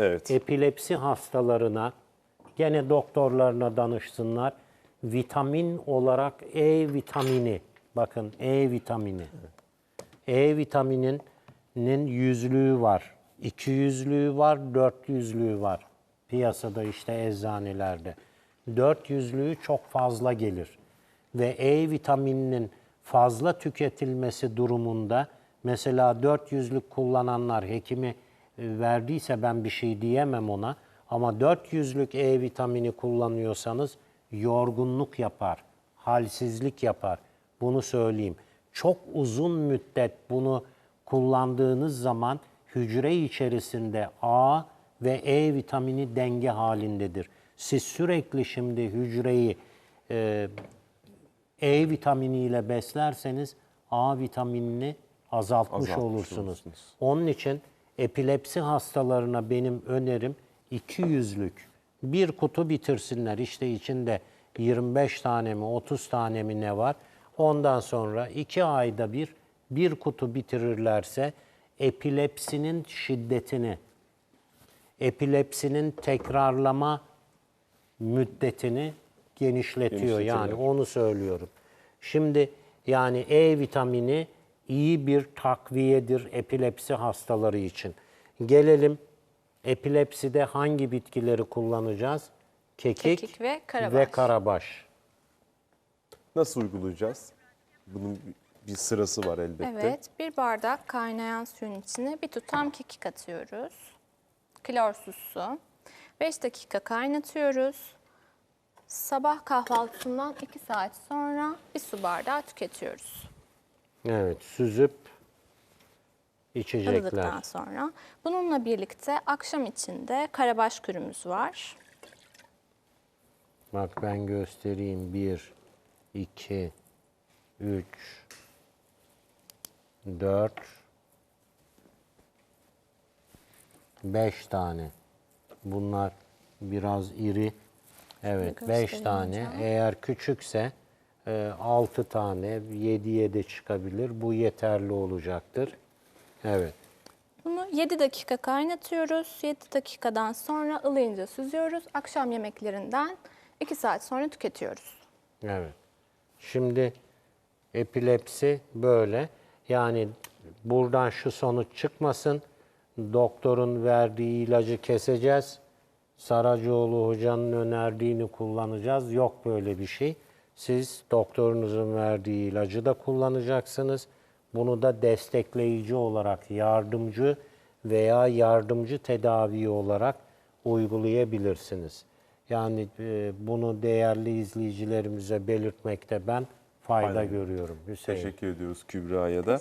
Evet. Epilepsi hastalarına gene doktorlarına danışsınlar. Vitamin olarak E vitamini. Bakın E vitamini. E vitamininin yüzlüğü var. iki yüzlüğü var, dört yüzlüğü var. Piyasada işte eczanelerde. Dört yüzlüğü çok fazla gelir. Ve E vitamininin fazla tüketilmesi durumunda mesela dört yüzlük kullananlar hekimi verdiyse ben bir şey diyemem ona. Ama dört yüzlük E vitamini kullanıyorsanız yorgunluk yapar, halsizlik yapar. Bunu söyleyeyim. Çok uzun müddet bunu kullandığınız zaman hücre içerisinde A ve E vitamini denge halindedir. Siz sürekli şimdi hücreyi e, E vitaminiyle beslerseniz A vitaminini azaltmış, Azaltmış olursunuz. olursunuz. Onun için epilepsi hastalarına benim önerim 200'lük bir kutu bitirsinler. İşte içinde 25 tane mi 30 tane mi ne var. Ondan sonra 2 ayda bir bir kutu bitirirlerse epilepsinin şiddetini, epilepsinin tekrarlama müddetini genişletiyor. Yani onu söylüyorum. Şimdi yani E vitamini iyi bir takviyedir epilepsi hastaları için. Gelelim epilepside hangi bitkileri kullanacağız? Kekik, Kekik ve karabaş. ve karabaş. Nasıl uygulayacağız? Bunun bir sırası var elbette. Evet, bir bardak kaynayan suyun içine bir tutam kekik atıyoruz. Klorsuz su. 5 dakika kaynatıyoruz. Sabah kahvaltısından 2 saat sonra bir su bardağı tüketiyoruz. Evet, süzüp içecekler. Arıdıktan sonra. Bununla birlikte akşam içinde karabaş kürümüz var. Bak ben göstereyim. 1, 2, 3, 4, 5 tane. Bunlar biraz iri. Evet Bir 5 göstereyim tane. Eğer küçükse 6 tane, 7'ye de çıkabilir. Bu yeterli olacaktır. Evet. Bunu 7 dakika kaynatıyoruz. 7 dakikadan sonra ılıyınca süzüyoruz. Akşam yemeklerinden 2 saat sonra tüketiyoruz. Evet. Şimdi epilepsi böyle. Yani buradan şu sonuç çıkmasın. Doktorun verdiği ilacı keseceğiz. Saracıoğlu hocanın önerdiğini kullanacağız. Yok böyle bir şey. Siz doktorunuzun verdiği ilacı da kullanacaksınız. Bunu da destekleyici olarak yardımcı veya yardımcı tedavi olarak uygulayabilirsiniz. Yani e, bunu değerli izleyicilerimize belirtmekte ben fayda görüyorum Hüseyin. Teşekkür ediyoruz Kübra'ya da.